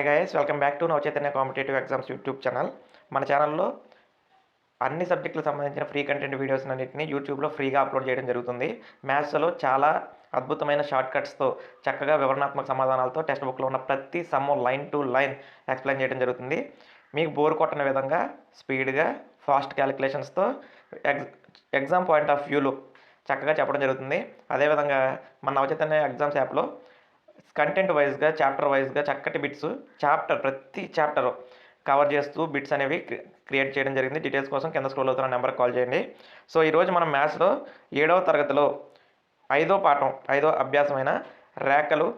Hi guys welcome back to Nava Chaitanya competitive exams YouTube channel మన ఛానల్లో అన్ని సబ్జెక్టులకు సంబంధించిన ఫ్రీ కంటెంట్ వీడియోస్ అన్నింటినీ యూట్యూబ్లో ఫ్రీగా అప్లోడ్ చేయడం జరుగుతుంది. మ్యాథ్స్లో చాలా అద్భుతమైన షార్ట్ కట్స్తో చక్కగా వివరణాత్మక సమాధానాలతో టెక్స్ట్ బుక్లో ఉన్న ప్రతి సమ్ము లైన్ టు లైన్ ఎక్స్ప్లెయిన్ చేయడం జరుగుతుంది. మీకు బోర్ కొట్టని విధంగా స్పీడ్గా ఫాస్ట్ క్యాలిక్యులేషన్స్తో ఎగ్జామ్ పాయింట్ ఆఫ్ వ్యూలో చక్కగా చెప్పడం జరుగుతుంది. అదేవిధంగా మన నవచైతన్య ఎగ్జామ్స్ యాప్లో కంటెంట్ వైజ్గా చాప్టర్ వైజ్గా చక్కటి బిట్స్ చాప్టర్ ప్రతి చాప్టర్ కవర్ చేస్తూ బిట్స్ అనేవి క్రియేట్ చేయడం జరిగింది. డీటెయిల్స్ కోసం కింద స్క్రోల్ అవుతున్న నెంబర్ కాల్ చేయండి. సో ఈరోజు మనం మ్యాథ్స్లో ఏడవ తరగతిలో ఐదో పాఠం ఐదో అభ్యాసమైన రేఖలు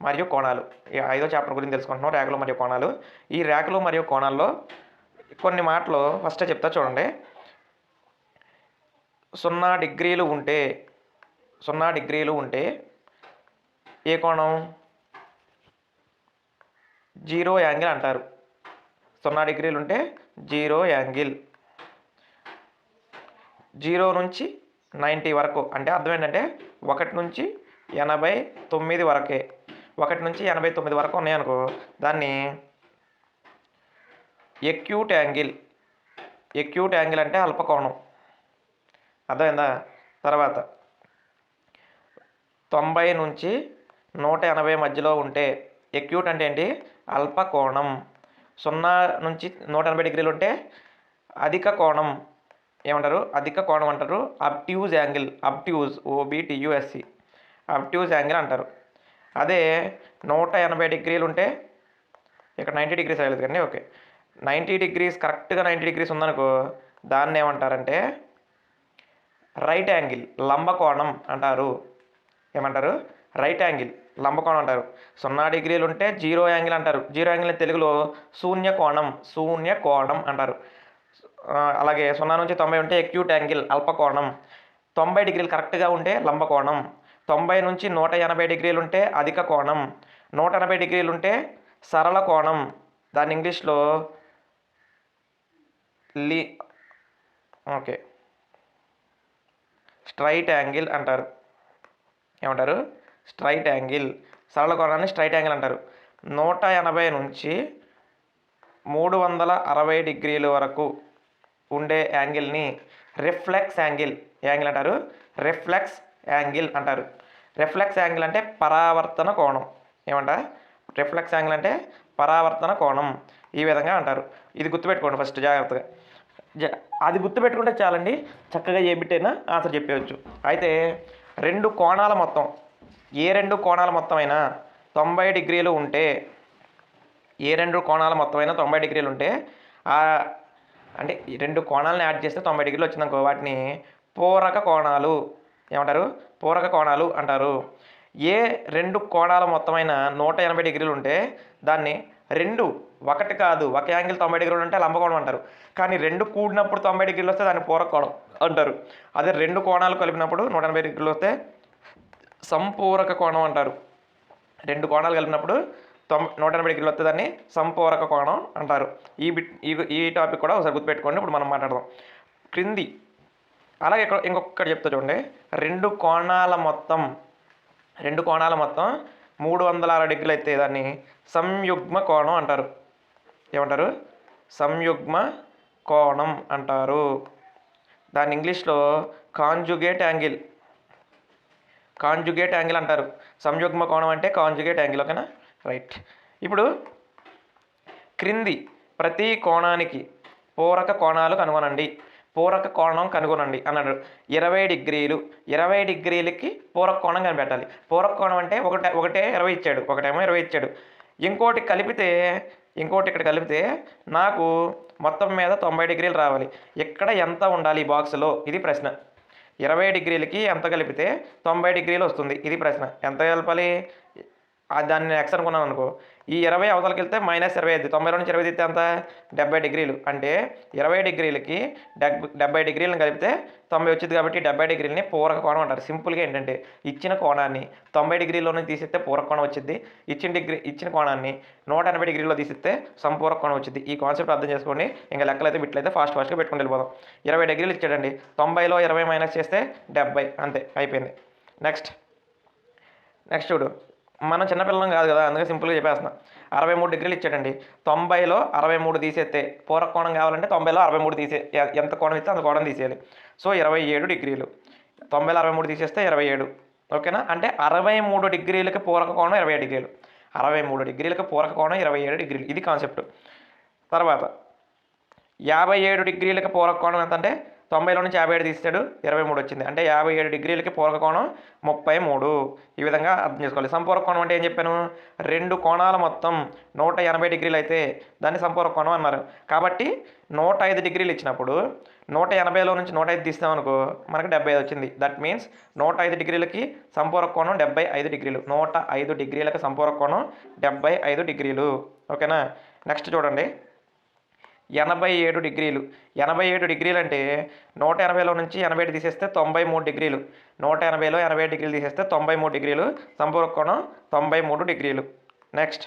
మరియు కోణాలు. ఈ ఐదో చాప్టర్ గురించి తెలుసుకుంటున్నాం రేఖలు మరియు కోణాలు. ఈ రేఖలు మరియు కోణాల్లో కొన్ని మాటలు ఫస్ట్ చెప్తా చూడండి. సున్నా డిగ్రీలు ఉంటే సున్నా డిగ్రీలు ఉంటే ఏ కోణం? జీరో యాంగిల్ అంటారు. సున్నా డిగ్రీలు ఉంటే జీరో యాంగిల్. జీరో నుంచి నైంటీ వరకు అంటే అర్థం ఏంటంటే ఒకటి నుంచి ఎనభై తొమ్మిది వరకే. ఒకటి నుంచి ఎనభై తొమ్మిది వరకు ఉన్నాయనుకో దాన్ని ఎక్యూట్ యాంగిల్ ఎక్యూట్ యాంగిల్ అంటే అల్పకోణం. అర్థమైందా? తర్వాత తొంభై నుంచి నూట ఎనభై మధ్యలో ఉంటే ఎక్యూట్ అంటే ఏంటి? అల్ప కోణం. సున్నా నుంచి నూట ఎనభై డిగ్రీలు ఉంటే అధిక కోణం. ఏమంటారు? అధిక కోణం అంటారు. అబ్ట్యూజ్ యాంగిల్. అబ్ట్యూజ్ ఓబిటియుఎస్సి అబ్ట్యూజ్ యాంగిల్ అంటారు. అదే నూట ఎనభై డిగ్రీలు ఉంటే ఇక్కడ నైంటీ డిగ్రీస్ అయ్యలేదు కానీ ఓకే. నైంటీ డిగ్రీస్ కరెక్ట్గా నైంటీ డిగ్రీస్ ఉందనుకో దాన్ని ఏమంటారంటే రైట్ యాంగిల్ లంబకోణం అంటారు. ఏమంటారు? Right angle. లంబకోణం అంటారు. సున్నా డిగ్రీలు ఉంటే జీరో యాంగిల్ అంటారు. జీరో యాంగిల్ తెలుగులో శూన్య కోణం శూన్య కోణం అంటారు. అలాగే సున్నా నుంచి తొంభై ఉంటే ఎక్యూట్ యాంగిల్ అల్పకోణం. తొంభై డిగ్రీలు కరెక్ట్గా ఉంటే లంబకోణం. తొంభై నుంచి నూట ఎనభై డిగ్రీలు ఉంటే అధిక కోణం. నూట ఎనభై డిగ్రీలు ఉంటే సరళ కోణం. దాని ఇంగ్లీష్లో లీ ఓకే. స్ట్రైట్ యాంగిల్ అంటారు. ఏమంటారు? స్ట్రైట్ యాంగిల్ సరళ కోణాన్ని స్ట్రైట్ యాంగిల్ అంటారు. నూట ఎనభై నుంచి మూడు వందల అరవై డిగ్రీల వరకు ఉండే యాంగిల్ని రిఫ్లెక్స్ యాంగిల్ యాంగిల్ అంటారు. రిఫ్లెక్స్ యాంగిల్ అంటారు. రిఫ్లెక్స్ యాంగిల్ అంటే పరావర్తన కోణం. ఏమంట? రిఫ్లెక్స్ యాంగిల్ అంటే పరావర్తన కోణం. ఈ విధంగా అంటారు. ఇది గుర్తుపెట్టుకోండి ఫస్ట్ జాగ్రత్తగా. అది గుర్తుపెట్టుకుంటే చాలండి చక్కగా ఏ బిట్ ఆన్సర్ చెప్పేయచ్చు. అయితే రెండు కోణాల మొత్తం ఏ రెండు కోణాల మొత్తమైన తొంభై డిగ్రీలు ఉంటే ఏ రెండు కోణాల మొత్తమైన తొంభై డిగ్రీలు ఉంటే అంటే రెండు కోణాలను యాడ్ చేస్తే తొంభై డిగ్రీలు వచ్చిందనుకో వాటిని పూరక కోణాలు ఏమంటారు? పూరక కోణాలు అంటారు. ఏ రెండు కోణాల మొత్తమైన నూట ఎనభై డిగ్రీలు ఉంటే దాన్ని రెండు ఒకటి కాదు ఒక యాంగిల్ తొంభై డిగ్రీలు ఉంటే లంబకోణం అంటారు. కానీ రెండు కూడినప్పుడు తొంభై డిగ్రీలు వస్తే దాన్ని పూరక కోణం అంటారు. అదే రెండు కోణాలు కలిపినప్పుడు నూట ఎనభై డిగ్రీలు వస్తే సంపూరక కోణం అంటారు. రెండు కోణాలు కలిపినప్పుడు తొం నూట ఎనభై డిగ్రీలు వస్తే దాన్ని సంపూరక కోణం అంటారు. ఈ బిట్ ఈ ఈ టాపిక్ కూడా ఒకసారి గుర్తుపెట్టుకోండి ఇప్పుడు మనం మాట్లాడదాం. క్రింది. అలాగే ఇక్కడ ఇంకొకటి చెప్తా చూడండి. రెండు కోణాల మొత్తం రెండు కోణాల మొత్తం మూడు వందల అరవై డిగ్రీలు అయితే దాన్ని సంయుగ్మ కోణం అంటారు. ఏమంటారు? సంయుగ్మ కోణం అంటారు. దాన్ని ఇంగ్లీష్లో కాంజుగేట్ యాంగిల్ కాంజుగేట్ యాంగిల్ అంటారు. సంయుగ్మ కోణం అంటే కాంజుగేట్ యాంగిల్ ఓకేనా? రైట్. ఇప్పుడు క్రింది ప్రతి కోణానికి పూరక కోణాలు కనుగొనండి. పూరక కోణం కనుగొనండి అన్నాడు. ఇరవై డిగ్రీలు ఇరవై డిగ్రీలకి పూరక కోణం కనిపెట్టాలి. పూరక కోణం అంటే ఒకటే ఒకటే ఇరవై ఇచ్చాడు ఒకటేమో ఇరవై ఇచ్చాడు. ఇంకోటి కలిపితే ఇంకోటి ఇక్కడ కలిపితే నాకు మొత్తం మీద తొంభై డిగ్రీలు రావాలి. ఇక్కడ ఎంత ఉండాలి ఈ బాక్స్లో? ఇది ప్రశ్న. ఇరవై డిగ్రీలకి ఎంత కలిపితే తొంభై డిగ్రీలు వస్తుంది? ఇది ప్రశ్న. ఎంత కలపాలి? దాన్ని ఎక్స్ అనుకున్నాను అనుకో. ఈ ఇరవై అవతలకి వెళ్తే మైనస్ ఇరవై ఐదు. తొంభై నుంచి ఇరవై తీస్తే ఎంత? డెబ్బై డిగ్రీలు. అంటే ఇరవై డిగ్రీలకి డెబ్బై డెబ్బై డిగ్రీలను కలిపితే తొంభై వచ్చింది కాబట్టి డెబ్బై డిగ్రీలని పూరక కోణం అంటారు. సింపుల్గా ఏంటంటే ఇచ్చిన కోణాన్ని తొంభై డిగ్రీలోనే తీసిస్తే పూరక కోణం వచ్చింది. ఇచ్చిన డిగ్రీ ఇచ్చిన కోణాన్ని నూట ఎనభై డిగ్రీలో తీసిస్తే సంపూరక కోణం వచ్చింది. ఈ కాన్సెప్ట్ అర్థం చేసుకోండి. ఇంకా లెక్కలైతే బిట్లయితే ఫాస్ట్ ఫాస్ట్గా పెట్టుకుని వెళ్ళిపోదాం. ఇరవై డిగ్రీలు ఇచ్చాడండి. తొంభైలో ఇరవై మైనస్ చేస్తే డెబ్బై. అంతే అయిపోయింది. నెక్స్ట్ నెక్స్ట్ చూడు. మనం చిన్నపిల్లం కాదు కదా అందుకే సింపుల్గా చెప్పేస్తున్నా. అరవై మూడు డిగ్రీలు ఇచ్చాడండి. తొంభైలో అరవై మూడు తీసేస్తే పూరక కోణం కావాలంటే తొంభైలో అరవై మూడు తీసే ఎంత కోణం ఇస్తే అంత కోణం తీసేయాలి. సో ఇరవై ఏడు డిగ్రీలు. తొంభైలో అరవై మూడు తీసేస్తే ఇరవై ఏడు. ఓకేనా? అంటే అరవై మూడు డిగ్రీలకి పూరక కోణం ఇరవై ఏడు డిగ్రీలు. అరవై మూడు డిగ్రీలకు పూరక కోణం ఇరవై ఏడు డిగ్రీలు. ఇది కాన్సెప్ట్. తర్వాత యాభై ఏడు డిగ్రీలకు పూరక కోణం ఎంత అంటే తొంభైలో నుంచి యాభై ఏడు తీస్తాడు ఇరవై మూడు వచ్చింది. అంటే యాభై ఏడు డిగ్రీలకి పూర్వకోణం కోణం ముప్పై మూడు. ఈ విధంగా అర్థం చేసుకోవాలి. సంపూరక కోణం అంటే ఏం చెప్పాను? రెండు కోణాల మొత్తం నూట ఎనభై డిగ్రీలు అయితే దాన్ని సంపూర్ణ కోణం అన్నారు. కాబట్టి నూట ఐదు డిగ్రీలు ఇచ్చినప్పుడు నూట ఎనభైలో నుంచి నూట ఐదు తీస్తామనుకో మనకి డెబ్బై ఐదు వచ్చింది. దట్ మీన్స్ నూట ఐదు డిగ్రీలకి సంపూరక కోణం డెబ్బై ఐదు డిగ్రీలు. నూట ఐదు డిగ్రీలకు సంపూరక కోణం డెబ్బై ఐదు డిగ్రీలు. ఓకేనా? నెక్స్ట్ చూడండి. ఎనభై ఏడు డిగ్రీలు. ఎనభై ఏడు డిగ్రీలు అంటే నూట ఎనభైలో నుంచి ఎనభై ఏడు తీసేస్తే తొంభై మూడు డిగ్రీలు. నూట ఎనభైలో ఎనభై ఏడు డిగ్రీలు తీసేస్తే తొంభై మూడు డిగ్రీలు. సంపూర్ణ కోణం తొంభై మూడు డిగ్రీలు. నెక్స్ట్.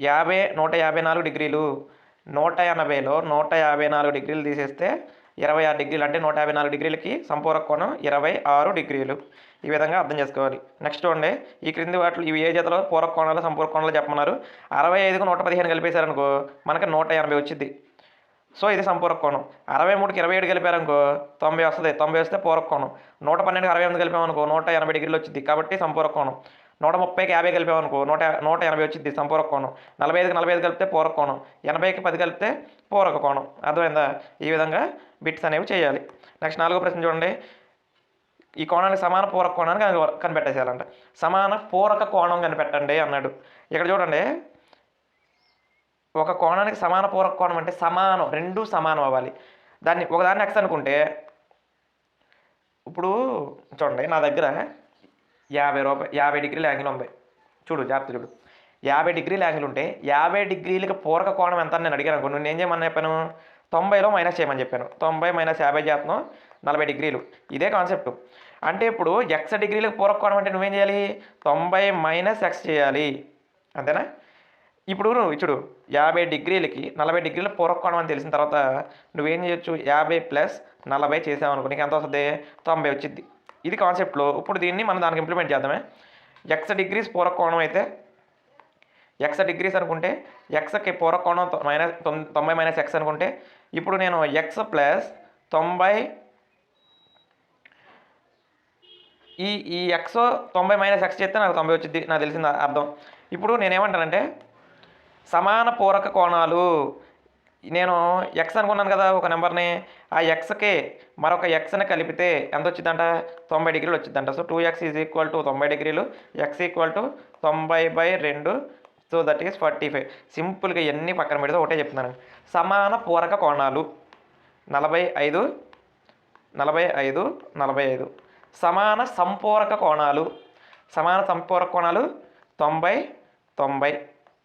యాభై నూట యాభై నాలుగు డిగ్రీలు. నూట ఎనభైలో నూట యాభై నాలుగు డిగ్రీలు తీసేస్తే ఇరవై ఆరు డిగ్రీలు. అంటే నూట యాభై నాలుగు డిగ్రీలకి సంపూర్ణ కోణం ఇరవై ఆరు డిగ్రీలు. ఈ విధంగా అర్థం చేసుకోవాలి. నెక్స్ట్ చూడండి. ఈ క్రింది వాటిలో ఇవి ఏ జతలో? పూరక కోణాలు సంపూర్ణ కోణాలు చెప్పమన్నారు. అరవై ఐదుకు నూట పదిహేను కలిపేశారనుకో మనకి నూట ఎనభై వచ్చింది సో ఇది సంపూరక కోణం అరవై మూడుకి ఇరవై ఏడు కలిపారనుకో తొంభై వస్తుంది. తొంభై వస్తే పూరక కోణం నూట పన్నెండుకి అరవై ఎనిమిది కలిపామనుకో నూట ఎనభై డిగ్రీలు వచ్చింది కాబట్టి సంపూరక కోణం నూట ముప్పైకి యాభై కలిపామనుకో నూట నూట ఎనభై వచ్చింది సంపూరక కోణం నలభై ఐదుకి నలభై ఐదు కలిపితే పూరక కోణం ఎనభైకి పది కలిపితే పూరక కోణం అర్థమైందా? ఈ విధంగా బిట్స్ అనేవి చేయాలి. నెక్స్ట్ నాలుగో ప్రశ్న చూడండి. ఈ కోణానికి సమాన పూరక కోణాన్ని కను- కనిపెట్టేసేయాలంట. సమాన పూరక కోణం కనిపెట్టండి అన్నాడు. ఇక్కడ చూడండి. ఒక కోణానికి సమాన పూరక కోణం అంటే సమానం రెండు సమానం అవ్వాలి. దాన్ని ఒకదాన్ని ఎక్స్ అనుకుంటే ఇప్పుడు చూడండి నా దగ్గర యాభై రూపాయలు యాభై డిగ్రీల యాంగిల్ ఉంది. చూడు జాగ్రత్త చూడు. యాభై డిగ్రీల యాంగిల్ ఉంటే యాభై డిగ్రీలకి పూరక కోణం ఎంత అని నేను అడిగాను అనుకో నేను ఏం చేయమని చెప్పాను? తొంభైలో మైనస్ చేయమని చెప్పాను. తొంభై మైనస్ యాభై చేస్తున్నాం. నలభై డిగ్రీలు. ఇదే కాన్సెప్ట్ అంటే ఇప్పుడు ఎక్స్ డిగ్రీలకు పూరక కోణం అంటే నువ్వేం చేయాలి? తొంభై మైనస్ ఎక్స్ చేయాలి. అంతేనా? ఇప్పుడు నువ్వు చూడు యాభై డిగ్రీలకి నలభై డిగ్రీల పూర్వకోణం అని తెలిసిన తర్వాత నువ్వేం చేయొచ్చు? యాభై ప్లస్ నలభై చేసావనుకో నీకు ఎంత వస్తుంది? తొంభై వచ్చింది ఇది కాన్సెప్ట్లో ఇప్పుడు దీన్ని మనం దానికి ఇంప్లిమెంట్ చేద్దామే. ఎక్స్ డిగ్రీస్ పూర్వకోణం అయితే ఎక్స్ డిగ్రీస్ అనుకుంటే ఎక్స్కి పూర్వకోణం మైనస్ తొంభై మైనస్ ఎక్స్ అనుకుంటే ఇప్పుడు నేను ఎక్స్ ప్లస్ తొంభై ఈ ఈ ఎక్స్ తొంభై మైనస్ ఎక్స్ చేస్తే నాకు తొంభై వచ్చింది నాకు తెలిసింది అర్థం? ఇప్పుడు నేనేమంటానంటే సమాన పూరక కోణాలు. నేను ఎక్స్ అనుకున్నాను కదా ఒక నెంబర్ని. ఆ ఎక్స్కి మరొక ఎక్స్ని కలిపితే ఎంత వచ్చిందంట తొంభై డిగ్రీలు వచ్చిందంట so two X is equal to తొంభై డిగ్రీలు. ఎక్స్ ఈక్వల్ టు తొంభై బై రెండు. So that is forty five సింపుల్గా ఇవన్నీ పక్కన పెడితే ఒకటే చెప్తున్నాను. సమాన పూరక కోణాలు. నలభై ఐదు నలభై ఐదు నలభై ఐదు. సమాన సంపూరక కోణాలు. సమాన సంపూరక కోణాలు తొంభై తొంభై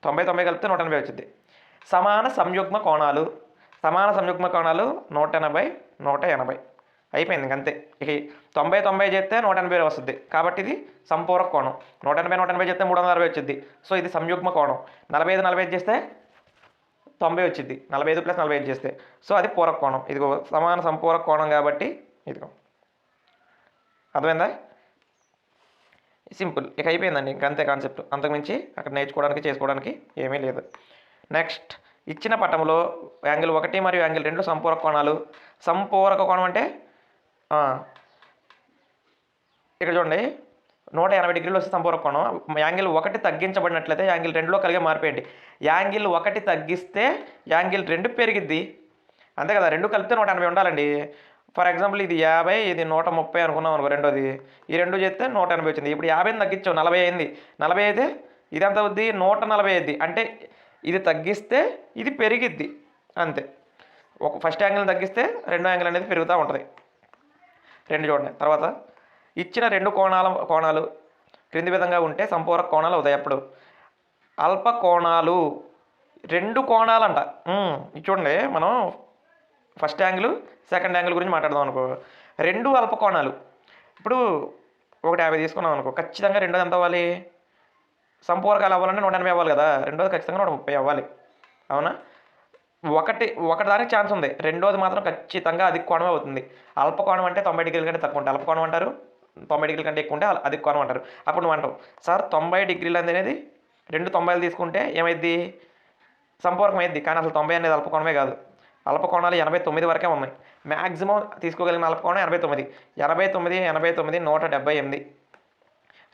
తొంభై తొంభై కలిపితే నూట ఎనభై వచ్చింది సమాన సంయుగ్మ కోణాలు. సమాన సంయుగ్మ కోణాలు నూట ఎనభై నూట ఎనభై. అయిపోయింది అంతే. ఇక తొంభై తొంభై చేస్తే నూట ఎనభై వస్తుంది. కాబట్టి ఇది సంపూరక కోణం. నూట ఎనభై నూట ఎనభై చేస్తే మూడు వందల అరవై వచ్చింది సో ఇది సంయుగ్మ కోణం. నలభై ఐదు నలభై ఐదు చేస్తే తొంభై వచ్చింది నలభై ఐదు ప్లస్ నలభై ఐదు చేస్తే. సో అది పూరక కోణం. ఇదిగో సమాన సంపూరక కోణం కాబట్టి ఇదిగో అర్థమైందా? సింపుల్. ఇక అయిపోయిందండి ఇంక అంతే కాన్సెప్ట్. అంతకుమించి అక్కడ నేర్చుకోవడానికి చేసుకోవడానికి ఏమీ లేదు. నెక్స్ట్ ఇచ్చిన పటంలో యాంగిల్ ఒకటి మరియు యాంగిల్ రెండు సంపూరక కోణాలు. సంపూరక కోణం అంటే ఇక్కడ చూడండి. నూట ఎనభై డిగ్రీలు వస్తే సంపూరక కోణం. యాంగిల్ ఒకటి తగ్గించబడినట్లయితే యాంగిల్ రెండులో కలిగే మార్పు యాంగిల్ ఒకటి తగ్గిస్తే యాంగిల్ రెండు పెరిగిద్ది. అంతే కదా? రెండు కలిపితే నూట ఎనభై ఉండాలండి. ఫర్ ఎగ్జాంపుల్ ఇది యాభై ఇది నూట ముప్పై అనుకున్నాం అనుకో రెండోది. ఈ రెండు చేస్తే నూట ఎనభై వచ్చింది. ఇప్పుడు యాభైని తగ్గించావు నలభై అయింది. నలభై అయితే ఇది ఎంత అవుద్ది నూట నలభై అయింది అంటే ఇది తగ్గిస్తే ఇది పెరిగిద్ది. అంతే. ఒక ఫస్ట్ యాంగిల్ తగ్గిస్తే రెండో యాంగిల్ అనేది పెరుగుతూ ఉంటుంది. రెండు చూడండి. తర్వాత ఇచ్చిన రెండు కోణాల కోణాలు క్రింది విధంగా ఉంటే సంపూరక కోణాలు అవుతాయి అప్పుడు. అల్ప కోణాలు. రెండు కోణాలంట. ఇది చూడండి. మనం ఫస్ట్ యాంగిల్ సెకండ్ యాంగిల్ గురించి మాట్లాడదాం అనుకో. రెండు అల్ప కోణాలు ఇప్పుడు ఒకటి యాభై తీసుకున్నాం అనుకో ఖచ్చితంగా రెండోది ఎంత అవ్వాలి? సంపూర్కాలు అవ్వాలంటే నూట ఎనభై అవ్వాలి కదా. రెండోది ఖచ్చితంగా నూట ముప్పై అవ్వాలి. అవునా? ఒకటి ఒకటి దానికి ఛాన్స్ ఉంది. రెండోది మాత్రం ఖచ్చితంగా అది కోణమే అవుతుంది. అల్పకోణం అంటే తొంభై డిగ్రీల కంటే తక్కువ ఉంటుంది అల్పకోణం అంటారు. తొంభై డిగ్రీల కంటే ఎక్కువ ఉంటే అధిక అది కోణం అంటారు. అప్పుడు నువ్వు అంటావు సార్ తొంభై డిగ్రీలు అనేది రెండు తొంభైలు తీసుకుంటే ఏమైద్ది? సంపూర్కం అయింది కానీ అసలు తొంభై అనేది అల్పకోణమే కాదు. అల్పకోణాలు ఎనభై తొమ్మిది వరకే ఉన్నాయి. మ్యాక్సిమం తీసుకోగలిగిన అల్పకోణం ఎనభై తొమ్మిది. ఎనభై తొమ్మిది ఎనభై తొమ్మిది నూట డెబ్బై ఎనిమిది.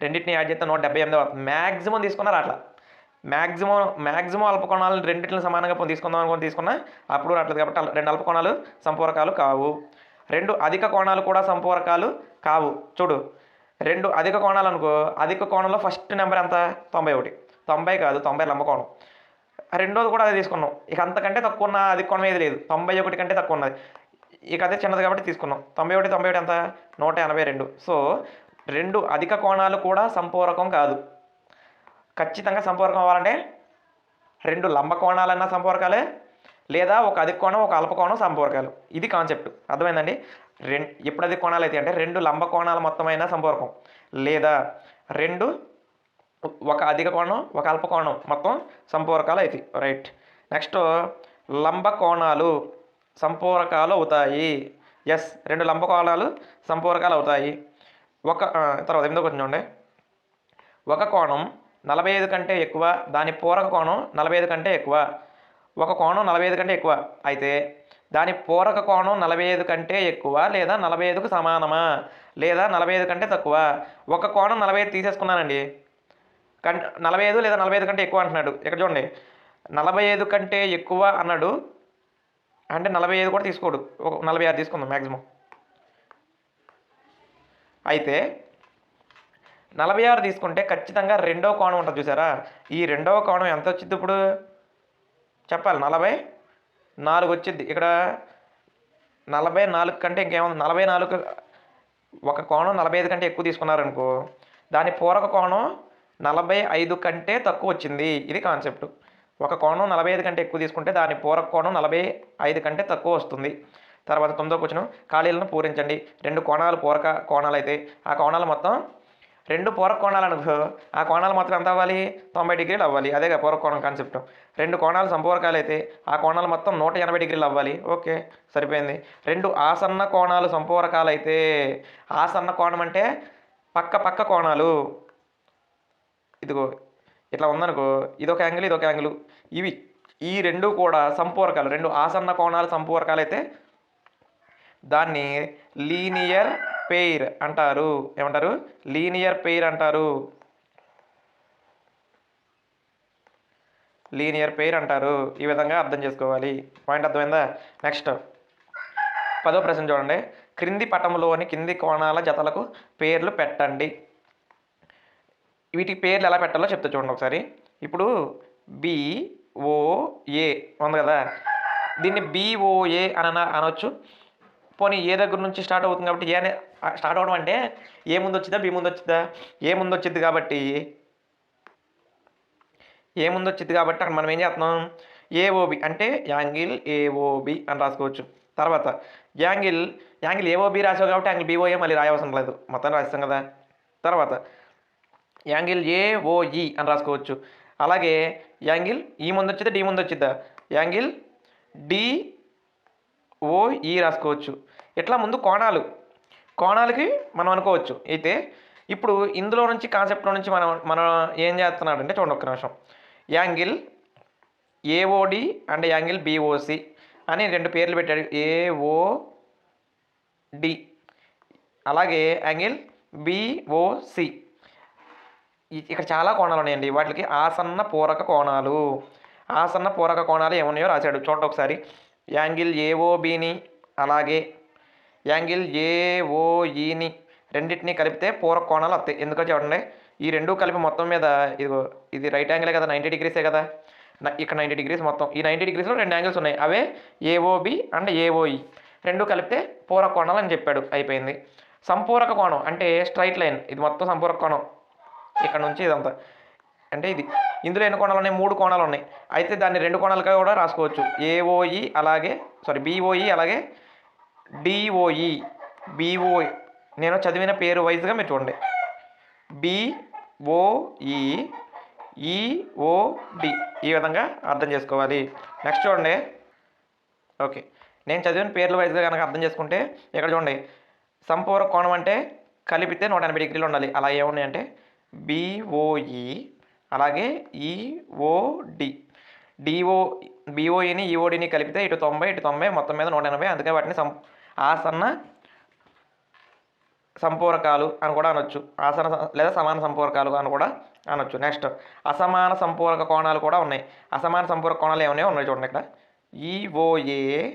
రెండింటిని యాడ్ చేస్తే నూట డెబ్బై ఎనిమిది అవుతుంది. మ్యాక్సిమం తీసుకున్నారు అట్లా. మ్యాక్సిమం మ్యాక్సిమం అల్పకోణాలు రెండింటిని సమానంగా తీసుకుందాం అనుకుని తీసుకున్నా అప్పుడు రావట్లేదు కాబట్టి రెండు అల్పకోణాలు సంపూరకాలు కావు. రెండు అధిక కోణాలు కూడా సంపూరకాలు కావు. చూడు. రెండు అధిక కోణాలు అనుకో. అధిక కోణంలో ఫస్ట్ నెంబర్ ఎంత? తొంభై ఒకటి. తొంభై కాదు తొంభై లంబకోణం. రెండోది కూడా అదే తీసుకున్నాం. ఇక అంతకంటే తక్కువ ఉన్న అది కోణం ఏది లేదు. తొంభై ఒకటి కంటే తక్కువ ఉన్నది ఇక అదే చిన్నది కాబట్టి తీసుకున్నాం. తొంభై ఒకటి తొంభై ఒకటి ఎంత? నూట ఎనభై రెండు. సో రెండు అధిక కోణాలు కూడా సంపూరకం కాదు. ఖచ్చితంగా సంపూరకం అవ్వాలంటే రెండు లంబ కోణాలన్నా సంపూరకాలే లేదా ఒక అధిక కోణం ఒక అల్ప కోణం సంపూరకాలు. ఇది కాన్సెప్ట్. అర్థమైందండి? రెండు ఎప్పుడు అధిక కోణాలు అయితే అంటే రెండు లంబ కోణాలు మొత్తమైన సంపూరకం. లేదా రెండు ఒక అధిక కోణం ఒక అల్ప కోణం మొత్తం సంపూరకాలు అవుతాయి రైట్ నెక్స్ట్ లంబ కోణాలు సంపూరకాలు అవుతాయి. ఎస్ రెండు లంబ కోణాలు సంపూరకాలు అవుతాయి. ఒక తర్వాత ఎనిమిదో కొంచెం చూడండి. ఒక కోణం నలభై ఐదు కంటే ఎక్కువ దాని పూరక కోణం నలభై ఐదు కంటే ఎక్కువ. ఒక కోణం నలభై ఐదు కంటే ఎక్కువ. అయితే దాని పూరక కోణం నలభై ఐదు కంటే ఎక్కువ లేదా నలభై ఐదుకు సమానమా? లేదా నలభై ఐదు కంటే తక్కువ? ఒక కోణం నలభై ఐదు తీసేసుకున్నానండి. కంటే నలభై ఐదు లేదా నలభై ఐదు కంటే ఎక్కువ అంటున్నాడు. ఇక్కడ చూడండి. నలభై ఐదు కంటే ఎక్కువ అన్నాడు. అంటే నలభై ఐదు కూడా తీసుకోడు. ఒక నలభై ఆరు తీసుకుందాం మ్యాక్సిమం అయితే నలభై ఆరు తీసుకుంటే ఖచ్చితంగా రెండో కోణం ఉంటుంది చూసారా? ఈ రెండవ కోణం ఎంత వచ్చింది ఇప్పుడు? చెప్పాలి. నలభై నాలుగు వచ్చింది. ఇక్కడ నలభై నాలుగు కంటే ఇంకేముంది? నలభై నాలుగు ఒక కోణం నలభై ఐదు కంటే ఎక్కువ తీసుకున్నారనుకో దాని పూరక కోణం నలభై ఐదు కంటే తక్కువ వచ్చింది. ఇది కాన్సెప్ట్. ఒక కోణం నలభై ఐదు కంటే ఎక్కువ తీసుకుంటే దాని పూరక కోణం నలభై ఐదు కంటే తక్కువ వస్తుంది. తర్వాత తొమ్మిదో క్వశ్చన్. ఖాళీలను పూరించండి. రెండు కోణాలు పూరక కోణాలు అయితే ఆ కోణాలు మొత్తం రెండు పూరక కోణాలు అనుకో. ఆ కోణాలు మొత్తం ఎంత అవ్వాలి? తొంభై డిగ్రీలు అవ్వాలి. అదే పూరక కోణం కాన్సెప్ట్. రెండు కోణాలు సంపూరకాలు అయితే ఆ కోణాలు మొత్తం నూట ఎనభై డిగ్రీలు అవ్వాలి. ఓకే సరిపోయింది. రెండు ఆసన్న కోణాలు సంపూరకాలు అయితే ఆసన్న కోణం అంటే పక్క పక్క కోణాలు. ఇదిగో ఇట్లా ఉందనుకో ఇదొక యాంగిల్ ఇదొక యాంగిల్. ఇవి ఈ రెండు కూడా సంపూరకాలు రెండు ఆసన్న కోణాలు సంపూరకాలు అయితే దాన్ని లీనియర్ పెయిర్ అంటారు. ఏమంటారు? లీనియర్ పెయిర్ అంటారు. లీనియర్ పెయిర్ అంటారు. ఈ విధంగా అర్థం చేసుకోవాలి. పాయింట్ అర్థమైందా? నెక్స్ట్. పదో ప్రశ్న చూడండి. క్రింది పటంలోని కింది కోణాల జతలకు పేర్లు పెట్టండి. వీటికి పేర్లు ఎలా పెట్టాలో చెప్తా చూడండి ఒకసారి. ఇప్పుడు బిఓఏ ఉంది కదా? దీన్ని బిఓఏ అని అన- అనొచ్చు. పోనీ ఏ దగ్గర నుంచి స్టార్ట్ అవుతుంది కాబట్టి ఏ స్టార్ట్ అవడం అంటే ఏ ముందు వచ్చిందా బి ముందు వచ్చిందా? ఏ ముందు వచ్చింది కాబట్టి ఏ ముందు వచ్చింది కాబట్టి అక్కడ మనం ఏం చేస్తున్నాం? ఏఓబి అంటే యాంగిల్ ఏఓబి అని రాసుకోవచ్చు. తర్వాత యాంగిల్ యాంగిల్ ఏఓబి రాసావు కాబట్టి యాంగిల్ బీఓఏ మళ్ళీ రాయవసరం లేదు. మొత్తం రాస్తాం కదా. తర్వాత యాంగిల్ ఏఓఈ అని రాసుకోవచ్చు. అలాగే యాంగిల్ ఈ ముందు వచ్చిద్దా డి ముందు వచ్చిద్దా? యాంగిల్ డి ఓఈ రాసుకోవచ్చు. ఇట్లా ముందు కోణాలు. కోణాలకి మనం అనుకోవచ్చు. అయితే ఇప్పుడు ఇందులో నుంచి కాన్సెప్ట్లో నుంచి మనం మనం ఏం చేస్తున్నాడంటే చూడండి ఒక్క నిమిషం. Angle AOD and angle BOC అని రెండు పేర్లు పెట్టాడు. ఏఓడి అలాగే యాంగిల్ బిఓసి ఇక్కడ చాలా కోణాలు ఉన్నాయండి. వాటికి ఆసన్న పూరక కోణాలు. ఆసన్న పూరక కోణాలు ఏమున్నాయో రాశాడు. చూడండి ఒకసారి. యాంగిల్ ఏఓబిని అలాగే యాంగిల్ ఏఓఈని రెండింటిని కలిపితే పూరక కోణాలు వస్తాయి. ఎందుకో చూడండి. ఈ రెండు కలిపి మొత్తం మీద ఇదిగో ఇది రైట్ యాంగిలే కదా. నైంటీ డిగ్రీసే కదా. ఇక్కడ నైంటీ డిగ్రీస్ మొత్తం. ఈ నైంటీ డిగ్రీస్లో రెండు యాంగిల్స్ ఉన్నాయి. అవే ఏఓబి అండ్ ఏఓఈ రెండు కలిపితే పూరక కోణాలు అని చెప్పాడు. అయిపోయింది. సంపూరక కోణం అంటే స్ట్రైట్ లైన్. ఇది మొత్తం సంపూరక కోణం. ఇక్కడ నుంచి ఇదంతా. అంటే ఇది. ఇందులో ఎన్ని కోణాలు ఉన్నాయి? మూడు కోణాలు ఉన్నాయి. అయితే దాన్ని రెండు కోణాలుగా కూడా రాసుకోవచ్చు. ఏఓఈ అలాగే సారీ బీఓఈ అలాగే డిఓఈ బీఓఈ నేను చదివిన పేరు వైజ్గా మీరు చూడండి. బిఓఈ ఈఓడి ఈ విధంగా అర్థం చేసుకోవాలి. నెక్స్ట్ చూడండి. ఓకే. నేను చదివిన పేర్ల వైజ్గా కనుక అర్థం చేసుకుంటే ఇక్కడ చూడండి. సంపూర్ణ కోణం అంటే కలిపితే నూట ఎనభై డిగ్రీలు ఉండాలి. అలా ఏమున్నాయంటే బిఓఈ అలాగే ఈఓడి డిఓ బిఓఈని ఈఓడిని కలిపితే ఇటు తొంభై ఇటు తొంభై మొత్తం మీద నూట ఎనభై. అందుకే వాటిని సం ఆసన్న సంపూరకాలు అని కూడా అనొచ్చు. ఆసన లేదా సమాన సంపూరకాలు అని కూడా అనొచ్చు. నెక్స్ట్ అసమాన సంపూరక కోణాలు కూడా ఉన్నాయి. అసమాన సంపూరక కోణాలు ఏమైనా ఉన్నాయి చూడండి ఇక్కడ. ఈఓఏ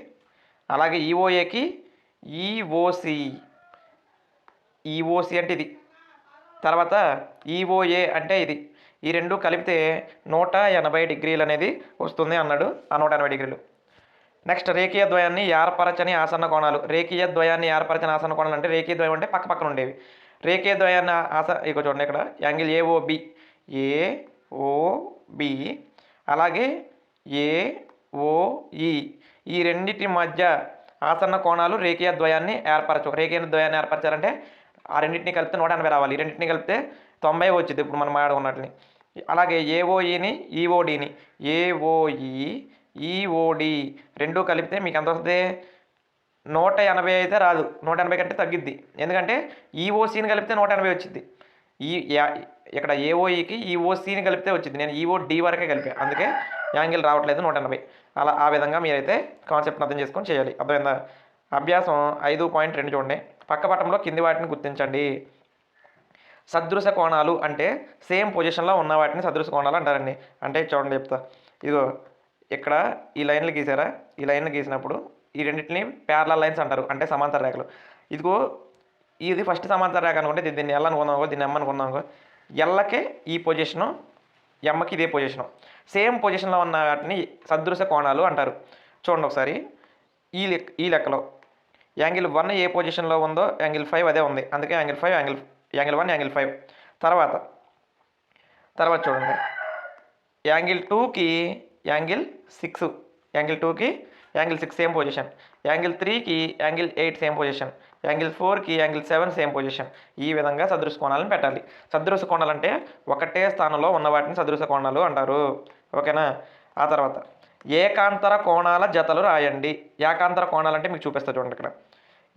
అలాగే ఈఓఏకి ఈఓసి ఈఓసి అంటే ఇది. తర్వాత ఈఓఏ అంటే ఇది. ఈ రెండు కలిపితే నూట ఎనభై డిగ్రీలు అనేది వస్తుంది అన్నాడు ఆ నూట ఎనభై డిగ్రీలు. నెక్స్ట్ రేఖీయ ద్వయాన్ని ఏర్పరచని ఆసన్న కోణాలు. రేఖీయ ద్వయాన్ని ఏర్పరచని ఆసన్న కోణాలు అంటే రేఖీయ ద్వయం అంటే పక్క పక్కన ఉండేవి. రేఖీయ ద్వయాన్ని ఆస ఇక చూడండి ఇక్కడ. యాంగిల్ ఏఓబి ఏఓబి అలాగే ఏఓఈ ఈ రెండింటి మధ్య ఆసన్న కోణాలు రేఖీయ ద్వయాన్ని ఏర్పరచు రేఖీయ ద్వయాన్ని ఏర్పరచాలంటే ఆ రెండింటిని కలిపితే నూట ఎనభై రావాలి. ఈ రెండింటిని కలిపితే తొంభై వచ్చింది. ఇప్పుడు మనం మాట్లాడుకున్నట్లని అలాగే ఏఓఈని ఈఓడిని. ఏఓఈ ఈఓడి రెండు కలిపితే మీకు ఎంత వస్తుంది? నూట ఎనభై అయితే రాదు. నూట ఎనభై కంటే తగ్గిద్ది. ఎందుకంటే ఈఓసీని కలిపితే నూట ఎనభై వచ్చింది. ఈ ఇక్కడ ఏఓఈకి ఈఓసీని కలిపితే వచ్చింది. నేను ఈఓ డి వరకే కలిపా. అందుకే యాంగిల్ రావట్లేదు నూట ఎనభై. అలా ఆ విధంగా మీరైతే కాన్సెప్ట్ని అర్థం చేసుకొని చేయాలి. అర్థమైందా? అభ్యాసం ఐదు పాయింట్ రెండు చూడండి. పక్కపటంలో కింది వాటిని గుర్తించండి. సదృశ కోణాలు అంటే సేమ్ పొజిషన్లో ఉన్న వాటిని సదృశ కోణాలు అంటారండి. అంటే చూడండి చెప్తా. ఇదిగో ఇక్కడ ఈ లైన్లు గీసారా? ఈ లైన్లు గీసినప్పుడు ఈ రెండింటిని ప్యారల లైన్స్ అంటారు. అంటే సమాంతర రేఖలు. ఇదిగో ఇది ఫస్ట్ సమాంతర రేఖ అనుకుంటే దీన్ని- దీన్ని ఎల్ అనుకుందాం దీన్ని ఎమ్ అనుకుందాం ఎల్లకే ఈ పొజిషను ఎమ్మకి ఇదే పొజిషను. సేమ్ పొజిషన్లో ఉన్న వాటిని సదృశ కోణాలు అంటారు. చూడండి ఒకసారి. ఈ లెక్క ఈ లెక్కలో యాంగిల్ వన్ ఏ పొజిషన్లో ఉందో యాంగిల్ ఫైవ్ అదే ఉంది. అందుకే angle five angle angle one angle five. తర్వాత తర్వాత చూడండి. యాంగిల్ టూకి యాంగిల్ సిక్స్. యాంగిల్ టూకి angle six same position. Angle త్రీకి angle eight same position. Angle ఫోర్కి యాంగిల్ సెవెన్ సేమ్ పొజిషన్. ఈ విధంగా సదృశ కోణాలను పెట్టాలి. సదృశ కోణాలు అంటే ఒకటే స్థానంలో ఉన్న వాటిని సదృశ కోణాలు అంటారు. ఓకేనా? ఆ తర్వాత ఏకాంతర కోణాల జతలు రాయండి. ఏకాంతర కోణాలు అంటే మీకు చూపిస్తా చూడండి ఇక్కడ.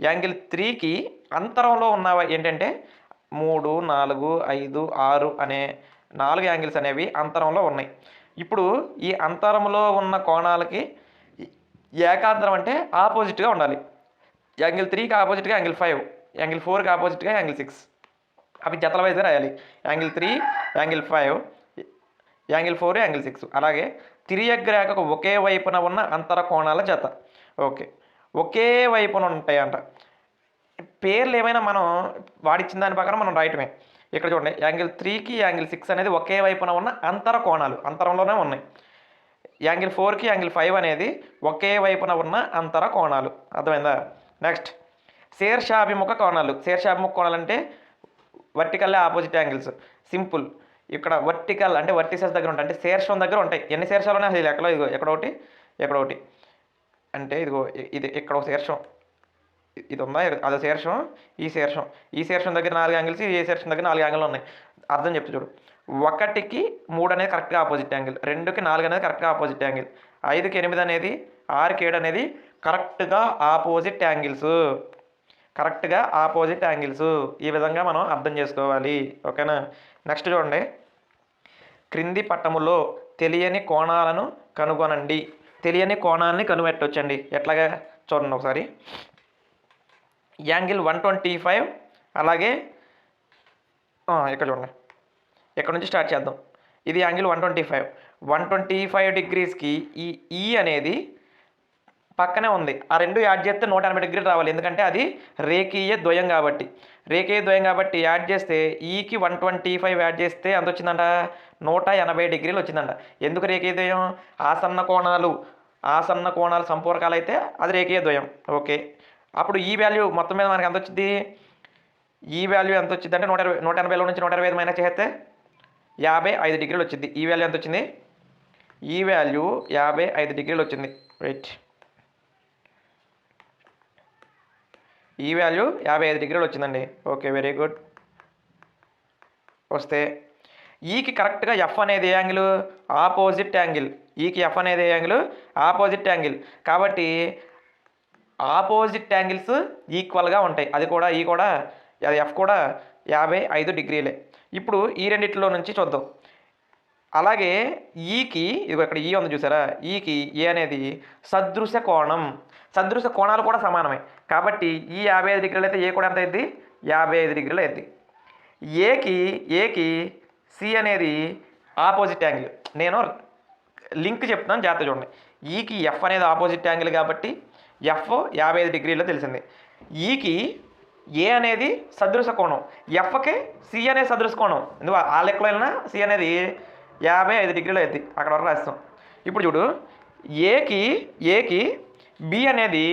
యాంగిల్ త్రీకి అంతరంలో ఉన్నవి? ఏంటంటే మూడు నాలుగు ఐదు ఆరు అనే నాలుగు యాంగిల్స్ అనేవి అంతరంలో ఉన్నాయి. ఇప్పుడు ఈ అంతరంలో ఉన్న కోణాలకి ఏకాంతరం అంటే ఆపోజిట్గా ఉండాలి. యాంగిల్ త్రీకి ఆపోజిట్గా యాంగిల్ ఫైవ్ యాంగిల్ ఫోర్కి ఆపోజిట్గా యాంగిల్ సిక్స్. అవి జతల వైజ్గా రాయాలి. Angle three angle five angle four angle six. అలాగే తిరియగ్ రేఖకు ఒకే వైపున ఉన్న అంతర కోణాల జత. ఓకే. ఒకే వైపున ఉంటాయంట. పేర్లు ఏమైనా మనం వాడిచ్చిన దాని ప్రకారం మనం రాయటమే. ఇక్కడ చూడండి యాంగిల్ త్రీకి యాంగిల్ సిక్స్ అనేది ఒకే వైపున ఉన్న అంతర కోణాలు అంతరంలోనే ఉన్నాయి. యాంగిల్ ఫోర్కి యాంగిల్ ఫైవ్ అనేది ఒకే వైపున ఉన్న అంతర కోణాలు. అర్థమైందా? నెక్స్ట్ శీర్షాభిముఖ కోణాలు. శీర్షాభిముఖ కోణాలు అంటే వర్టికల్ ఆపోజిట్ యాంగిల్స్. సింపుల్. ఇక్కడ వర్టికల్ అంటే వర్టిసెస్ దగ్గర ఉంటాయి అంటే శీర్షం దగ్గర ఉంటాయి. ఎన్ని శీర్షాలు ఉన్నాయి? అసలు ఎక్కడో ఇదిగో ఎక్కడ ఒకటి ఎక్కడ ఒకటి. అంటే ఇదిగో ఇది ఇక్కడ ఒక శీర్షం. ఇది ఉందా అదో శీర్షం ఈ శీర్షం. ఈ శీర్షం దగ్గర నాలుగు యాంగిల్స్ ఈ శీర్షం దగ్గర నాలుగు యాంగిల్ ఉన్నాయి. అర్థం చెప్తే చూడు. ఒకటికి మూడు అనేది కరెక్ట్గా ఆపోజిట్ యాంగిల్ రెండుకి నాలుగు అనేది కరెక్ట్గా ఆపోజిట్ యాంగిల్ ఐదుకి ఎనిమిది అనేది ఆరుకి ఏడు అనేది కరెక్ట్గా ఆపోజిట్ యాంగిల్స్. కరెక్ట్గా ఆపోజిట్ యాంగిల్స్. ఈ విధంగా మనం అర్థం చేసుకోవాలి. ఓకేనా? నెక్స్ట్ చూడండి. క్రింది పట్టములో తెలియని కోణాలను కనుగొనండి. తెలియని కోణాలని కనుగొట్టవచ్చండి ఎట్లాగా? చూడండి ఒకసారి. యాంగిల్ వన్ ట్వంటీ ఫైవ్ అలాగే ఇక్కడ చూడండి. ఇక్కడ నుంచి స్టార్ట్ చేద్దాం. ఇది angle one twenty five. One twenty five డిగ్రీస్కి ఈ ఈ అనేది పక్కనే ఉంది. ఆ రెండు యాడ్ చేస్తే నూట ఎనభై డిగ్రీలు రావాలి. ఎందుకంటే అది రేఖీయ ద్వయం కాబట్టి. రేఖీయ ద్వయం కాబట్టి యాడ్ చేస్తే e ఈకి వన్ ట్వంటీ ఫైవ్ యాడ్ చేస్తే ఎంత వచ్చిందంట? నూట ఎనభై డిగ్రీలు వచ్చిందంట. ఎందుకు రేఖీయ ద్వయం? ఆసన్న కోణాలు ఆసన్న కోణాలు సంపూరకాలు అయితే అది రేఖీయ ద్వయం. ఓకే. అప్పుడు ఈ వాల్యూ మొత్తం మీద మనకి ఎంత వచ్చింది ఈ వాల్యూ ఎంత వచ్చింది అంటే నూట ఇరవై నూట ఎనభైలో నుంచి నూట ఇరవై ఐదు మైనస్ చేస్తే యాభై ఐదు డిగ్రీలు వచ్చింది. ఈ వాల్యూ ఎంత వచ్చింది ఈ వాల్యూ యాభై ఐదు డిగ్రీలు వచ్చింది. రైట్ ఈ వాల్యూ యాభై ఐదు డిగ్రీలు వచ్చిందండి. ఓకే వెరీ గుడ్ వస్తే ఈకి కరెక్ట్గా ఎఫ్ అనేది ఏ యాంగిల్ ఆపోజిట్ యాంగిల్ ఈకి ఎఫ్ అనేది ఏ యాంగిల్ ఆపోజిట్ యాంగిల్ కాబట్టి ఆపోజిట్ యాంగిల్స్ ఈక్వల్గా ఉంటాయి. అది కూడా ఈ కూడా అది ఎఫ్ కూడా యాభై ఐదు డిగ్రీలే. ఇప్పుడు ఈ రెండిట్లో నుంచి చూద్దాం. అలాగే e ఈకి ఇది ఇక్కడ ఈ ఉంది చూసారా? ఈకి ఏ అనేది సదృశ కోణం. సదృశ కోణాలు కూడా సమానమే. కాబట్టి ఈ యాభై ఐదు డిగ్రీలు అయితే ఏ కూడా ఎంత అయింది? యాభై ఐదు డిగ్రీలు అయింది. ఏకి ఏకి సి అనేది ఆపోజిట్ యాంగిల్ నేను లింక్ చెప్తున్నాను జాగ్రత్త చూడండి. E ఈకి ఎఫ్ అనేది ఆపోజిట్ యాంగిల్ కాబట్టి ఎఫ్ యాభై ఐదు డిగ్రీలో తెలిసింది. E ఈకి ఏ అనేది సదృశ కోణం. ఎఫ్కి సి అనేది సదృశ కోణం. ఎందుకు? ఆ లెక్కలో వెళ్ళినా సి అనేది యాభై ఐదు డిగ్రీలు అయింది. అక్కడ వరకు రాస్తాం ఇప్పుడు చూడు ఏకి ఏకి బి అనేది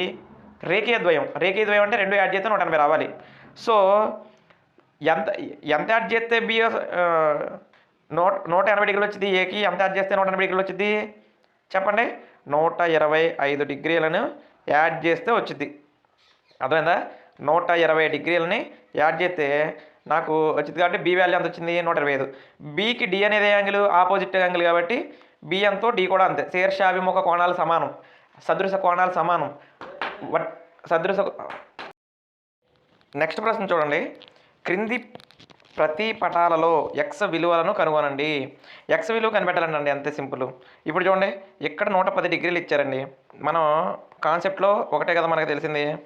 రేఖీయ ద్వయం. రేఖీయ ద్వయం అంటే రెండు యాడ్ చేస్తే నూట ఎనభై రావాలి. సో ఎంత ఎంత యాడ్ చేస్తే బి uh, నూట నూట ఎనభై డిగ్రీలు వచ్చింది ఏకి ఎంత యాడ్ చేస్తే నూట ఎనభై డిగ్రీలు వచ్చింది? చెప్పండి. నూట ఇరవై ఐదు డిగ్రీలను యాడ్ చేస్తే వచ్చింది. అర్థమైందా? నూట ఇరవై డిగ్రీలని యాడ్ చేస్తే నాకు వచ్చింది కాబట్టి బి వాల్యూ ఎంత వచ్చింది? నూట ఇరవై ఐదు. బీకి డి అనేది యాంగిల్ ఆపోజిట్ యాంగిల్ కాబట్టి బి ఎంతో డి కూడా అంతే. శీర్షాభిముఖ కోణాలు సమానం. సదృశ కోణాలు సమానం. వట్ సదృశ నెక్స్ట్ ప్రశ్న చూడండి. క్రింది ప్రతి పటాలలో ఎక్స్ విలువలను కనుగొనండి. ఎక్స్ విలువ కనిపెట్టాలండి అంతే సింపుల్. ఇప్పుడు చూడండి ఇక్కడ నూట పది డిగ్రీలు ఇచ్చారండి. మనం కాన్సెప్ట్లో ఒకటే కదా మనకు తెలిసింది.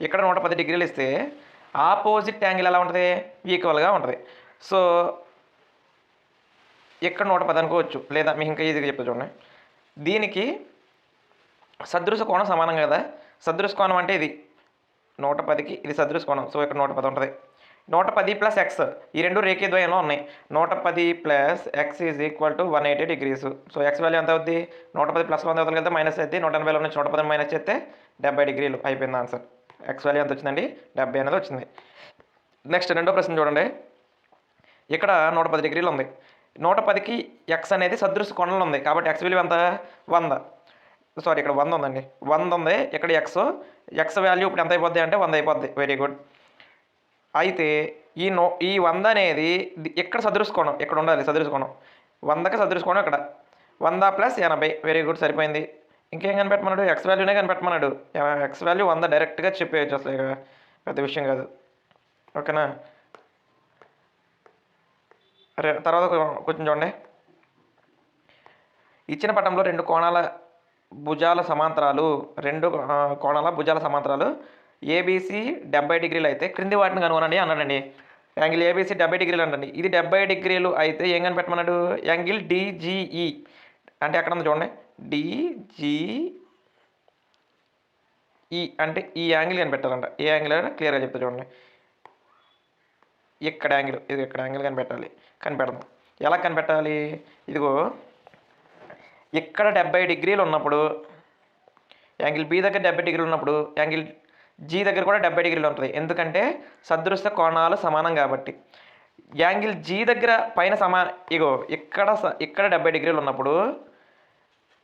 ఇక్కడ నూట పది డిగ్రీలు ఇస్తే ఆపోజిట్ యాంగిల్ ఎలా ఉంటుంది? ఈక్వల్గా ఉంటుంది. సో ఇక్కడ నూట పది అనుకోవచ్చు. లేదా మీకు ఇంకా ఈజీగా చెప్తా చూడండి. దీనికి సదృశ కోణం సమానం కదా? సదృశ కోణం అంటే ఇది. నూట పదికి ఇది సదృశ కోణం. సో ఇక్కడ నూట పది ఉంటుంది. నూట పది ప్లస్ ఎక్స్ ఈ రెండు రేఖీ ద్వయంలో ఉన్నాయి. నూట పది plus X is equal to one eighty degrees so X value ఎంత అవుద్ది? నూట పది ప్లస్ వంద అవుతుంది వెళ్తే మైనస్ అయితే నూట ఎనభైలో నుంచి నూట పది మైనస్ చేస్తే డెబ్బై డిగ్రీలు అయిపోయింది ఆన్సర్ ఎక్స్ వాల్యూ ఎంత వచ్చిందండి? డెబ్బై అనేది వచ్చింది. నెక్స్ట్ రెండో ప్రశ్న చూడండి. ఇక్కడ నూట పది డిగ్రీలు ఉంది. నూట పదికి ఎక్స్ అనేది సదృశ కోణంలో ఉంది. కాబట్టి ఎక్స్ విలువ ఎంత? వంద. సారీ ఇక్కడ వంద ఉందండి. వంద ఉంది. ఇక్కడ ఎక్స్ ఎక్స్ వాల్యూ ఇప్పుడు ఎంత అయిపోద్ది అంటే వంద అయిపోద్ది. వెరీ గుడ్ అయితే ఈ నో ఈ వంద అనేది ఎక్కడ ఇక్కడ ఎక్కడ ఇక్కడ ఉండాలి సదృశ వందకి సదృశ ఇక్కడ వంద ప్లస్ ఎనభై. వెరీ గుడ్ సరిపోయింది. ఇంకేం కనిపెట్టమన్నాడు? ఎక్స్ వాల్యూనే కనిపెట్టమన్నాడు. ఎక్స్ వాల్యూ వంద డైరెక్ట్గా చెప్పేయచ్చు అసలు ఇక. పెద్ద విషయం కాదు. ఓకేనా? రే తర్వాత కొంచెం చూడండి. ఇచ్చిన పటంలో రెండు కోణాల భుజాల సమాంతరాలు రెండు కోణాల భుజాల సమాంతరాలు ఏబీసీ డెబ్బై డిగ్రీలు అయితే క్రింది వాటిని కనుగొనండి అన్నాడండి. యాంగిల్ ఏబీసీ డెబ్బై డిగ్రీలు అంటండి ఇది డెబ్బై డిగ్రీలు అయితే ఏం కనిపెట్టమన్నాడు? యాంగిల్ డిజిఈ అంటే ఎక్కడ ఉంది చూడండి. డిజిఈ అంటే ఈ యాంగిల్ కనిపెట్టాలంట. ఏ యాంగిల్ అని క్లియర్గా చెప్తా చూడండి. ఇక్కడ యాంగిల్ ఇది ఇక్కడ యాంగిల్ కనిపెట్టాలి. కనిపెడదాం ఎలా కనిపెట్టాలి? ఇదిగో ఇక్కడ డెబ్బై డిగ్రీలు ఉన్నప్పుడు యాంగిల్ బి దగ్గర డెబ్బై డిగ్రీలు ఉన్నప్పుడు యాంగిల్ జీ దగ్గర కూడా డెబ్బై డిగ్రీలు ఉంటుంది. ఎందుకంటే సదృశ కోణాలు సమానం కాబట్టి. యాంగిల్ జీ దగ్గర పైన సమా ఇగో ఇక్కడ స- ఇక్కడ డెబ్బై డిగ్రీలు ఉన్నప్పుడు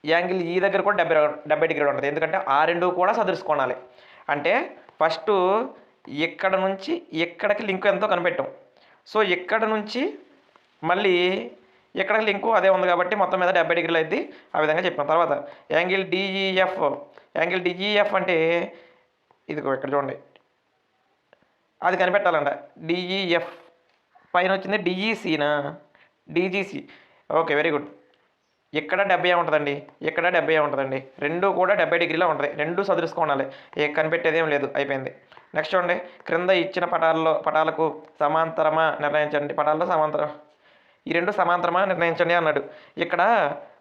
యాంగిల్ ఈ దగ్గర కూడా డెబ్బై డెబ్బై డిగ్రీలు ఉంటుంది. ఎందుకంటే ఆ రెండు కూడా సదృశ కోణాలే. అంటే ఫస్ట్ ఇక్కడ నుంచి ఇక్కడికి లింక్ ఎంతో కనిపెట్టాం. సో ఇక్కడ నుంచి మళ్ళీ ఇక్కడ లింకు అదే ఉంది కాబట్టి మొత్తం మీద డెబ్బై డిగ్రీలు అయింది ఆ విధంగా చెప్పాం తర్వాత యాంగిల్ డిఈఎఫ్ యాంగిల్ డిఈఎఫ్ అంటే ఇదిగో ఇక్కడ చూడండి. అది కనిపెట్టాలంట. డిఈఎఫ్ పైన వచ్చింది డిఈసీనా డీజీసీ ఓకే వెరీ గుడ్. ఇక్కడ డెబ్బై ఉంటుందండి? ఇక్కడ డెబ్బై ఉంటుందండి? రెండు కూడా డెబ్బై డిగ్రీలో ఉంటుంది. రెండు సదురుసుకోవాలి ఏ కనిపెట్టేదేం లేదు. అయిపోయింది. నెక్స్ట్ చూడండి. క్రింద ఇచ్చిన పటాల్లో పటాలకు సమాంతరమా నిర్ణయించండి. పటాల్లో సమాంతరం. ఈ రెండు సమాంతరమా నిర్ణయించండి అన్నాడు. ఇక్కడ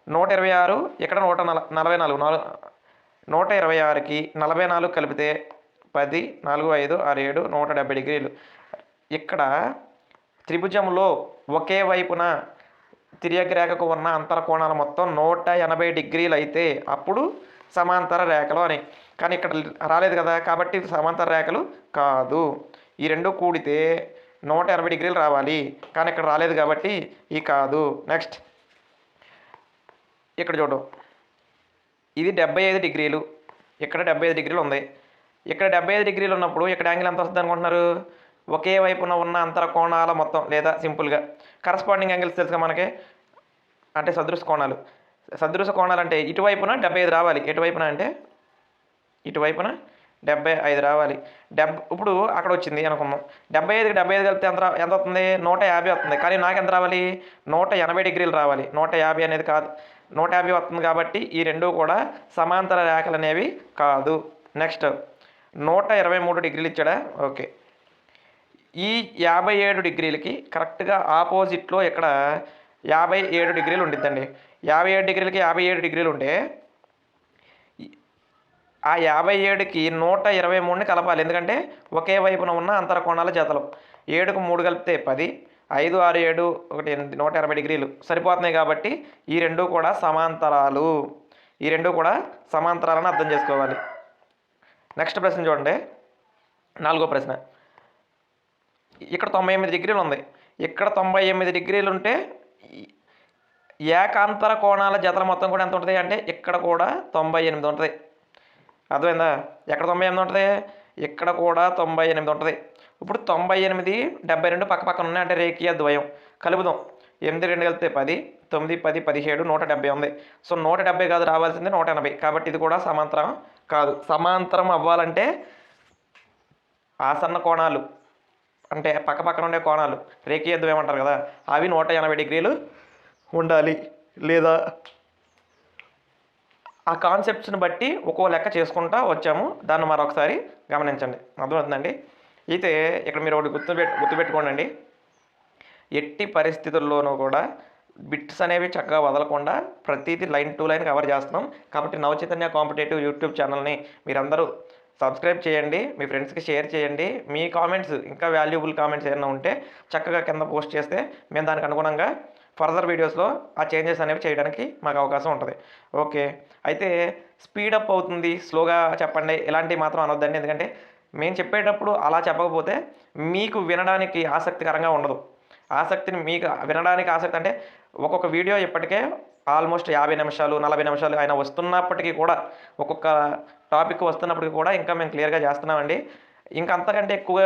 నూట ఇరవై ఆరు ఇక్కడ నూట నల నలభై నాలుగు నాలుగు నూట ఇరవై ఆరుకి నలభై నాలుగు కలిపితే పది నాలుగు ఐదు ఆరు ఏడు నూట డెబ్బై డిగ్రీలు. ఇక్కడ త్రిభుజంలో ఒకే వైపున తిర్యగ్రేఖకు ఉన్న అంతర కోణాలు మొత్తం నూట ఎనభై డిగ్రీలు అయితే అప్పుడు సమాంతర రేఖలు అని. కానీ ఇక్కడ రాలేదు కదా కాబట్టి సమాంతర రేఖలు కాదు. ఈ రెండు కూడితే నూట ఎనభై డిగ్రీలు రావాలి. కానీ ఇక్కడ రాలేదు కాబట్టి ఈ కాదు. నెక్స్ట్. ఇక్కడ చూడు. ఇది డెబ్బై ఐదు డిగ్రీలు. ఇక్కడ డెబ్బై ఐదు డిగ్రీలు ఉంది. ఇక్కడ డెబ్బై ఐదు డిగ్రీలు ఉన్నప్పుడు ఇక్కడ యాంగిల్ ఎంత వస్తుంది అనుకుంటున్నారు? ఒకే వైపున ఉన్న అంతర కోణాల మొత్తం లేదా సింపుల్గా కరస్పాండింగ్ యాంగిల్స్ తెలుసుగా మనకి? అంటే సదృశ కోణాలు. సదృశ కోణాలు అంటే ఇటువైపున డెబ్బై ఐదు రావాలి. ఎటువైపున అంటే? ఇటువైపున డెబ్బై ఐదు రావాలి. డెబ్ ఇప్పుడు అక్కడ వచ్చింది అనుకుందాం. డెబ్బై ఐదుకి డెబ్బై ఐదు కలిపితే ఎంత ఎంత వస్తుంది? నూట యాభై వస్తుంది. కానీ నాకు ఎంత రావాలి? నూట ఎనభై డిగ్రీలు రావాలి. నూట యాభై అనేది కాదు. నూట యాభై వస్తుంది కాబట్టి ఈ రెండు కూడా సమాంతర రేఖలు అనేవి కాదు. నెక్స్ట్ నూట ఇరవై మూడు డిగ్రీలు ఇచ్చాడా? ఓకే. ఈ యాభై ఏడు డిగ్రీలకి కరెక్ట్గా ఆపోజిట్లో ఇక్కడ యాభై ఏడు డిగ్రీలు ఉండిద్దండి. యాభై ఏడు డిగ్రీలకి యాభై ఏడు డిగ్రీలు ఉంటే ఆ యాభై ఏడుకి నూట ఇరవై మూడుని కలపాలి. ఎందుకంటే ఒకే వైపున ఉన్న అంతర కోణాల జతలు. ఏడుకు మూడు కలిపితే పది ఐదు ఆరు ఏడు ఒకటి ఎనిమిది నూట ఇరవై డిగ్రీలు సరిపోతున్నాయి కాబట్టి ఈ రెండు కూడా సమాంతరాలు. ఈ రెండు కూడా సమాంతరాలను అర్థం చేసుకోవాలి. నెక్స్ట్ ప్రశ్న చూడండి. నాలుగో ప్రశ్న. ఇక్కడ తొంభై ఎనిమిది డిగ్రీలు ఉంది. ఇక్కడ తొంభై ఎనిమిది డిగ్రీలు ఉంటే ఏకాంతర కోణాల జతల మొత్తం కూడా ఎంత ఉంటుంది అంటే ఇక్కడ కూడా తొంభై ఎనిమిది ఉంటుంది. అర్థమైందా? ఎక్కడ తొంభై ఎనిమిది ఉంటుంది? ఇక్కడ కూడా తొంభై ఎనిమిది ఉంటుంది. ఇప్పుడు తొంభై ఎనిమిది డెబ్బై రెండు పక్క పక్కన ఉన్నాయి అంటే రేఖీయ ద్వయం. కలుపుదాం. ఎనిమిది రెండు కలిపితే పది తొమ్మిది పది పదిహేడు నూట డెబ్బై ఉంది. సో నూట డెబ్బై కాదు రావాల్సింది నూట ఎనభై. కాబట్టి ఇది కూడా సమాంతరం కాదు. సమాంతరం అవ్వాలంటే ఆసన్న కోణాలు అంటే పక్క పక్కన ఉండే కోణాలు రేఖీయ ఏమంటారు కదా అవి నూట ఎనభై డిగ్రీలు ఉండాలి. లేదా ఆ కాన్సెప్ట్స్ని బట్టి ఒక్కో లెక్క చేసుకుంటా వచ్చాము. దాన్ని మరొకసారి గమనించండి. అర్థమవుతుందండి? అయితే ఇక్కడ మీరు ఒకటి గుర్తుపెట్టు గుర్తుపెట్టుకోండి ఎట్టి పరిస్థితుల్లోనూ కూడా బిట్స్ అనేవి చక్కగా వదలకుండా ప్రతిదీ లైన్ టు లైన్ కవర్ చేస్తున్నాం. కాబట్టి నవచైతన్య కాంపిటేటివ్ యూట్యూబ్ ఛానల్ని మీరందరూ సబ్స్క్రైబ్ చేయండి మీ ఫ్రెండ్స్కి షేర్ చేయండి. మీ కామెంట్స్ ఇంకా వాల్యుబుల్ కామెంట్స్ ఏమైనా ఉంటే చక్కగా కింద పోస్ట్ చేస్తే మేము దానికి అనుగుణంగా ఫర్దర్ వీడియోస్లో ఆ చేంజెస్ అనేవి చేయడానికి మాకు అవకాశం ఉంటుంది. ఓకే. అయితే స్పీడప్ అవుతుంది. స్లోగా చెప్పండి. ఇలాంటివి మాత్రం అనొద్దండి. ఎందుకంటే మేము చెప్పేటప్పుడు అలా చెప్పకపోతే మీకు వినడానికి ఆసక్తికరంగా ఉండదు. ఆసక్తిని మీకు వినడానికి ఆసక్తి అంటే ఒక్కొక్క వీడియో ఇప్పటికే ఆల్మోస్ట్ యాభై నిమిషాలు నలభై నిమిషాలు ఆయన వస్తున్నప్పటికీ కూడా ఒక్కొక్క టాపిక్ వస్తున్నప్పటికీ కూడా ఇంకా మేము క్లియర్గా చేస్తున్నామండి. ఇంకా అంతకంటే ఎక్కువ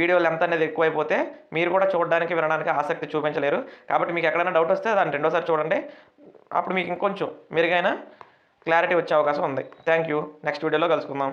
వీడియో లెంత్ అనేది ఎక్కువైపోతే మీరు కూడా చూడడానికి వినడానికి ఆసక్తి చూపించలేరు. కాబట్టి మీకు ఎక్కడైనా డౌట్ వస్తే దాన్ని రెండోసారి చూడండి. అప్పుడు మీకు ఇంకొంచెం మెరుగైన క్లారిటీ వచ్చే అవకాశం ఉంది. థ్యాంక్ యూ నెక్స్ట్ వీడియోలో కలుసుకుందాం.